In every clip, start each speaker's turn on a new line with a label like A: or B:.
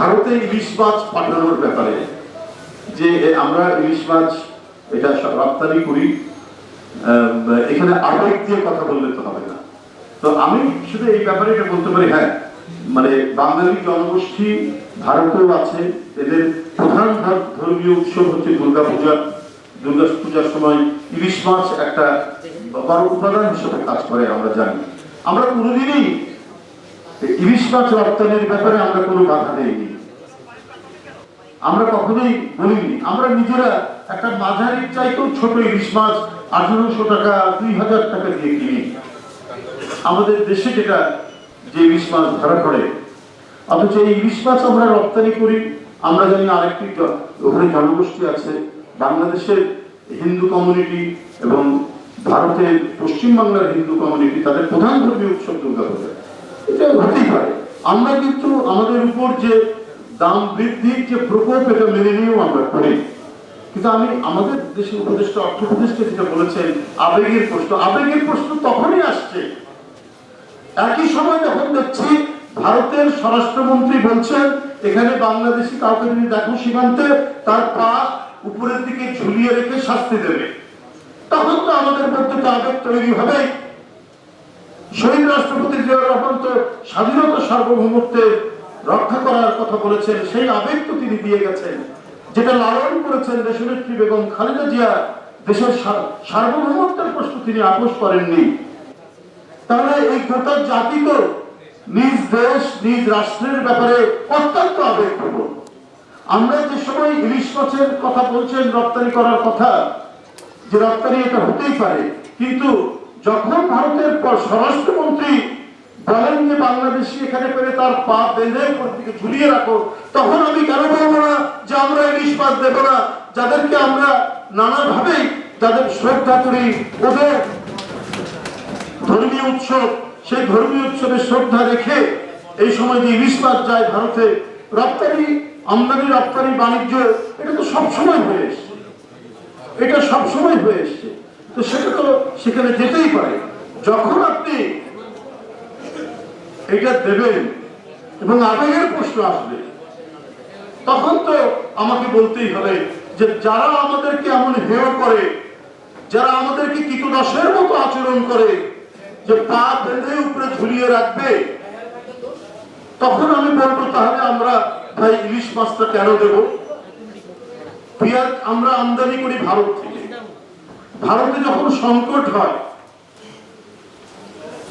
A: ভারতে ইলিশ মাছ পাঠানোর ব্যাপারে যে আমরা ইলিশ মাছ এটা রপ্তানি করি এখানে আবেগ দিয়ে কথা বললে তো হবে না। তো আমি শুধু এই ব্যাপারে এটা বলতে পারি হ্যাঁ মানে বাঙালি জনগোষ্ঠী ভারতেও আছে এদের প্রধান ধর্মীয় উৎসব হচ্ছে দুর্গা পূজা। দুর্গা পূজার সময় ইলিশ মাছ একটা বড় উপাদান হিসেবে কাজ করে আমরা জানি। আমরা কোনোদিনই ইলিশ মাছ রপ্তানির ব্যাপারে আমরা কোনো বাধা দেইনি। আমরা কখনোই বলিনি। আমরা নিজেরা একটা মাঝারি চাইতেও ছোট ইলিশ মাছ আঠারোশো টাকা, দুই হাজার টাকা দিয়ে কিনি। আমাদের দেশে যেটা যে ইলিশ মাছ ধরা পড়ে, অথচ এই ইলিশ মাছ আমরা রপ্তানি করি। আমরা জানি আরেকটি ওখানে জনগোষ্ঠী আছে। বাংলাদেশের হিন্দু কমিউনিটি এবং ভারতের পশ্চিমবাংলার হিন্দু কমিউনিটি, তাদের প্রধান ধর্মীয় উৎসব দুর্গা পূজা এটা হতেই পারে আমরা কিন্তু আমাদের উপর যে দাম বৃদ্ধির যে প্রকোপ, এটা মেনে নিয়েও আমরা করি। কিন্তু আমি আমাদের দেশের উপদেষ্টা অর্থ উপদেষ্টা যেটা বলেছেন, আবেগের প্রশ্ন আবেগের প্রশ্ন তখনই আসছে। একই সময় যখন দেখছি ভারতের স্বরাষ্ট্রমন্ত্রী বলছেন, এখানে বাংলাদেশি কাউকে যদি দেখো সীমান্তে, তার পা উপরের দিকে ঝুলিয়ে রেখে শাস্তি দেবে। তখন তো আমাদের মধ্যে তো আবেগ তৈরি হবে শহীদ রাষ্ট্রপতি জিয়াউর রহমান তো স্বাধীনতা সার্বভৌমত্বে রক্ষা করার কথা বলেছেন, সেই আবেগ তো তিনি দিয়ে গেছেন, যেটা লালন করেছেন দেশনেত্রী বেগম খালেদা জিয়া, দেশের সার্বভৌমত্বের প্রশ্ন তিনি আপোষ করেননি। তাহলে এই গোটা জাতি তো নিজ দেশ, নিজ রাষ্ট্রের ব্যাপারে অত্যন্ত আবেগপ্রবণ আমরা যে সময় ইলিশ মাছের কথা বলছেন, রপ্তানি করার কথা, যে রপ্তানি এটা হতেই পারে, কিন্তু যখন ভারতের পর- স্বরাষ্ট্রমন্ত্রী বলেন যে বাংলাদেশি এখানে তার পা বেঁধে ঝুলিয়ে রাখো। তখন আমি কেন বলব না যে আমরা ইলিশ মাছ দেবো না? যাদেরকে আমরা নানাভাবেই শ্রদ্ধা করি, ওদের ধর্মীয় উৎসব, সেই ধর্মীয় উৎসবে শ্রদ্ধা রেখে এই সময় যে ইলিশ মাছ যায় ভারতে, রপ্তানি, আমদানি, রপ্তানি, বাণিজ্য, এটা তো সবসময় হয়ে এসছে। এটা সবসময় হয়ে এসছে। তো সেটা তো সেখানে যেতেই পারে। যখন আপনি এটা দেবেন এবং আবেগের প্রশ্ন আসবে। তখন তো আমাকে বলতেই হবে যে যারা আমাদেরকে এমন হেয় করে, যারা আমাদেরকে কীটদাসের মতো আচরণ করে, যে পা বেঁধে উপরে ঝুলিয়ে রাখবে, তখন আমি বলব, তাহলে আমরা ভাই ইলিশ মাছটা কেন দেব? পেঁয়াজ আমরা আমদানি করি ভারত থেকে। ভারতে যখন সংকট হয়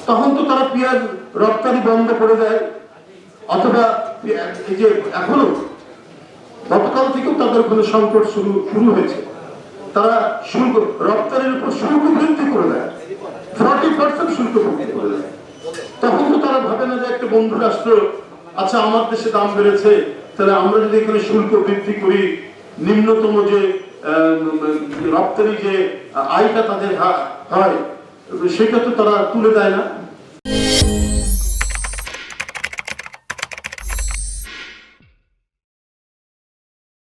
A: তখন তো তারা পেঁয়াজ রপ্তানি বন্ধ করে দেয়। অথবা এই যে এখনও গতকাল থেকেও তাদের ওখানে সংকট শুরু শুরু হয়েছে। তারা শুল্ক রপ্তানির উপর শুল্ক বৃদ্ধি করে দেয়। ফর্টি পার্সেন্ট শুল্ক বৃদ্ধি করে দেয়। তখন তো তারা ভাবে না যে একটা বন্ধু রাষ্ট্র আচ্ছা আমার দেশে দাম বেড়েছে, তাহলে আমরা যদি এখানে শুল্ক বৃদ্ধি করি, নিম্নতম যে রপ্তানি যে আয়টা তাদের হয় তো তারা তুলে দেয় না।